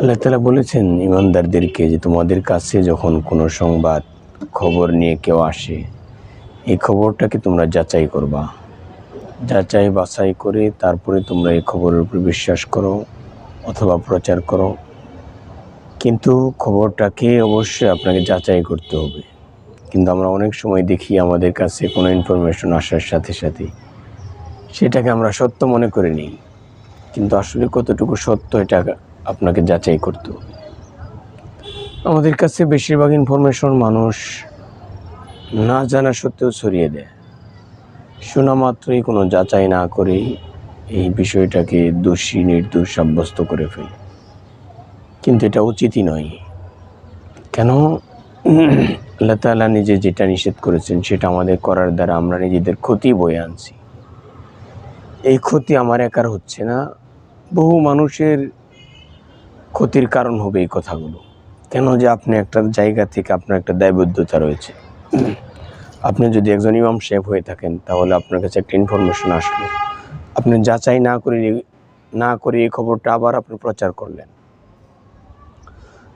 আল্লাহ তালা বলেছেন, ইমানদারদেরকে যে তোমাদের কাছে যখন কোনো সংবাদ, খবর নিয়ে কেউ আসে, এই খবরটাকে তোমরা যাচাই করবা। যাচাই বাছাই করে তারপরে তোমরা এই খবরের উপর বিশ্বাস করো অথবা প্রচার করো। কিন্তু খবরটাকে অবশ্যই আপনাকে যাচাই করতে হবে। কিন্তু আমরা অনেক সময় দেখি আমাদের কাছে কোনো ইনফরমেশন আসার সাথে সাথে সেটাকে আমরা সত্য মনে করে নিই। কিন্তু আসলে কতটুকু সত্য, এটা আপনাকে যাচাই করতে। আমাদের কাছে বেশিরভাগ ইনফরমেশন মানুষ না জানা সত্ত্বেও ছড়িয়ে দেয়। শোনা মাত্রই কোনো যাচাই না করেই এই বিষয়টাকে দোষী, নির্দোষ সাব্যস্ত করে ফেলে। কিন্তু এটা উচিতই নয়। কেন? আল্লাহ তাআলা নিজে যেটা নিষেধ করেছেন সেটা আমাদের করার দ্বারা আমরা নিজেদের ক্ষতি বয়ে আনছি। এই ক্ষতি আমার একার হচ্ছে না। বহু মানুষের ক্ষতির কারণ হবে এই কথাগুলো। কেন যে আপনি একটা জায়গা থেকে আপনার একটা দায়বদ্ধতা রয়েছে। আপনি যদি একজন ইমাম সাহেব হয়ে থাকেন, তাহলে আপনার কাছে একটা ইনফরমেশন আসলো। আপনি যাচাই না করে না করে এই খবরটা আবার আপনি প্রচার করলেন।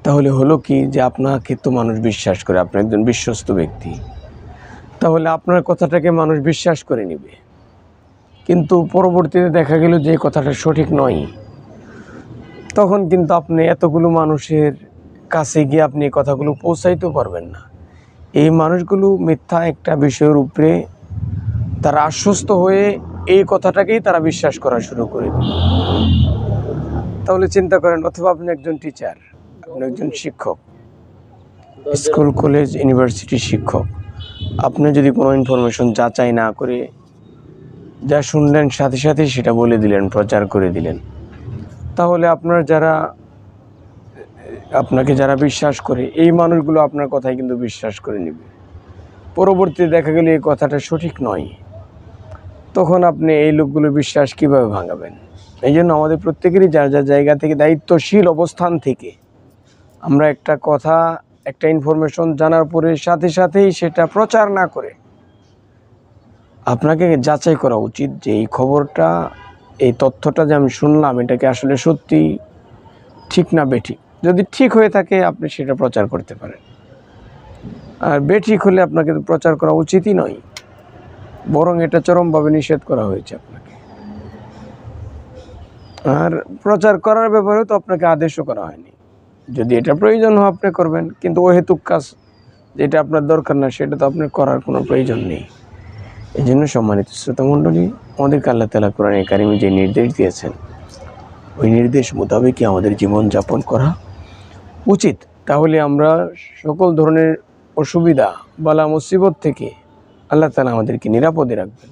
তাহলে হলো কি যে আপনাকে তো মানুষ বিশ্বাস করে, আপনি একজন বিশ্বস্ত ব্যক্তি। তাহলে আপনার কথাটাকে মানুষ বিশ্বাস করে নেবে। কিন্তু পরবর্তীতে দেখা গেল যে কথাটা সঠিক নয়। তখন কিন্তু আপনি এতগুলো মানুষের কাছে গিয়ে আপনি কথাগুলো পৌঁছাইতেও পারবেন না। এই মানুষগুলো মিথ্যা একটা বিষয়ের উপরে তারা আশ্বস্ত হয়ে এই কথাটাকেই তারা বিশ্বাস করা শুরু করে তাহলে চিন্তা করেন, অথবা আপনি একজন টিচার আপনি একজন শিক্ষক স্কুল কলেজ ইউনিভার্সিটির শিক্ষক, আপনি যদি কোনো ইনফরমেশন যাচাই না করে যা শুনলেন, সাথে সাথে সেটা বলে দিলেন, প্রচার করে দিলেন তাহলে আপনার যারা, আপনাকে যারা বিশ্বাস করে, এই মানুষগুলো আপনার কথাই কিন্তু বিশ্বাস করে নেবে। পরবর্তীতে দেখা গেলে এই কথাটা সঠিক নয়। তখন আপনি এই লোকগুলো বিশ্বাস কীভাবে ভাঙাবেন? এই জন্য আমাদের প্রত্যেকেরই যার যার জায়গা থেকে, দায়িত্বশীল অবস্থান থেকে আমরা একটা কথা, একটা ইনফরমেশন জানার পরে সাথে সাথেই সেটা প্রচার না করে আপনাকে যাচাই করা উচিত যে এই খবরটা এই তথ্যটা যে আমি শুনলাম এটাকে আসলে সত্যি ঠিক না বেঠিক? যদি ঠিক হয়ে থাকে, আপনি সেটা প্রচার করতে পারেন। আর বেঠিক হলে আপনাকে তো প্রচার করা উচিতই নয়, বরং এটা চরমভাবে নিষেধ করা হয়েছে আপনাকে। আর প্রচার করার ব্যাপারেও তো আপনাকে আদেশও করা হয়নি। যদি এটা প্রয়োজন হয়, আপনি করবেন, কিন্তু অহেতুক কাজ যেটা আপনার দরকার না, সেটা তো আপনার করার কোনো প্রয়োজন নেই। এই জন্য সম্মানিত শ্রোতামণ্ডলী আমাদেরকে আল্লাহ তালা কোরআন একাডেমি যে নির্দেশ দিয়েছেন, ওই নির্দেশ মোতাবেকই আমাদের জীবন যাপন করা উচিত। তাহলে আমরা সকল ধরনের অসুবিধা, বালা, মুসিবত থেকে আল্লাহ তালা আমাদেরকে নিরাপদে রাখবেন।